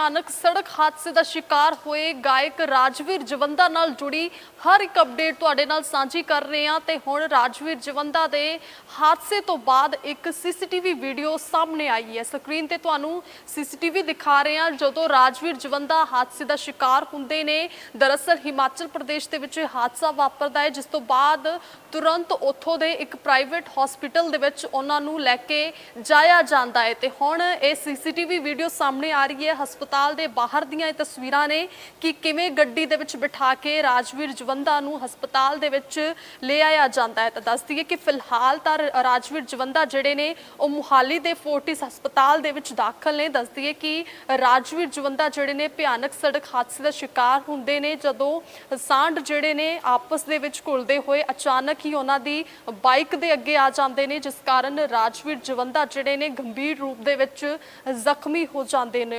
ਭਿਆਨਕ ਸੜਕ ਹਾਦਸੇ ਦਾ ਸ਼ਿਕਾਰ ਹੋਏ ਗਾਇਕ ਰਾਜਵੀਰ ਜਵੰਦਾ ਨਾਲ ਜੁੜੀ ਹਰ ਇੱਕ ਅਪਡੇਟ ਤੁਹਾਡੇ ਨਾਲ ਸਾਂਝੀ ਕਰ ਰਹੇ ਹਾਂ ਤੇ ਹੁਣ ਰਾਜਵੀਰ ਜਵੰਦਾ ਦੇ ਹਾਦਸੇ ਤੋਂ ਬਾਅਦ ਇੱਕ ਸੀਸੀਟੀਵੀ ਵੀਡੀਓ ਸਾਹਮਣੇ ਆਈ ਹੈ। ਸਕਰੀਨ ਤੇ ਤੁਹਾਨੂੰ ਸੀਸੀਟੀਵੀ ਦਿਖਾ ਰਹੇ ਹਾਂ ਜਦੋਂ ਰਾਜਵੀਰ ਜਵੰਦਾ ਹਾਦਸੇ ਦਾ ਸ਼ਿਕਾਰ ਹੁੰਦੇ ਨੇ। ਦਰਅਸਲ ਹਿਮਾਚਲ ਪ੍ਰਦੇਸ਼ ਦੇ ਵਿੱਚ ਇਹ ਹਾਦਸਾ ਵਾਪਰਦਾ ਹੈ, ਜਿਸ ਤੋਂ ਬਾਅਦ ਤੁਰੰਤ ਉੱਥੋਂ ਦੇ ਇੱਕ ਪ੍ਰਾਈਵੇਟ ਹਸਪੀਟਲ ਦੇ ਵਿੱਚ ਉਹਨਾਂ ਨੂੰ ਲੈ ਕੇ ਜਾਇਆ ਜਾਂਦਾ ਹੈ ਤੇ ਹੁਣ ਇਹ ਸੀਸੀਟੀਵੀ ਵੀਡੀਓ ਸਾਹਮਣੇ ਆ ਰਹੀ ਹੈ। ਹਸਪਤਾਲ ਹਸਪਤਾਲ ਦੇ ਬਾਹਰ ਦੀਆਂ ਇਹ ਤਸਵੀਰਾਂ ਨੇ ਕਿ ਕਿਵੇਂ ਗੱਡੀ ਦੇ ਵਿੱਚ ਬਿਠਾ ਕੇ ਰਾਜਵੀਰ ਜਵੰਦਾ ਨੂੰ ਹਸਪਤਾਲ ਦੇ ਵਿੱਚ ਲੈ ਆਇਆ ਜਾਂਦਾ ਹੈ। ਤਾਂ ਦੱਸ ਦਈਏ ਕਿ ਫਿਲਹਾਲ ਤਾਂ ਰਾਜਵੀਰ ਜਵੰਦਾ ਜਿਹੜੇ ਨੇ, ਉਹ ਮੁਹਾਲੀ ਦੇ ਫੋਰਟਿਸ ਹਸਪਤਾਲ ਦੇ ਵਿੱਚ ਦਾਖਲ ਨੇ। ਦੱਸ ਦਈਏ ਕਿ ਰਾਜਵੀਰ ਜਵੰਦਾ ਜਿਹੜੇ ਨੇ, ਭਿਆਨਕ ਸੜਕ ਹਾਦਸੇ ਦਾ ਸ਼ਿਕਾਰ ਹੁੰਦੇ ਨੇ। ਜਦੋਂ ਸਾਂਢ ਜਿਹੜੇ ਨੇ, ਆਪਸ ਦੇ ਵਿੱਚ ਘੁਲਦੇ ਹੋਏ ਅਚਾਨਕ ਹੀ ਉਹਨਾਂ ਦੀ ਬਾਈਕ ਦੇ ਅੱਗੇ ਆ ਜਾਂਦੇ ਨੇ, ਜਿਸ ਕਾਰਨ ਰਾਜਵੀਰ ਜਵੰਦਾ ਜਿਹੜੇ ਨੇ, ਗੰਭੀਰ ਰੂਪ ਦੇ ਵਿੱਚ ਜ਼ਖਮੀ ਹੋ ਜਾਂਦੇ ਨੇ।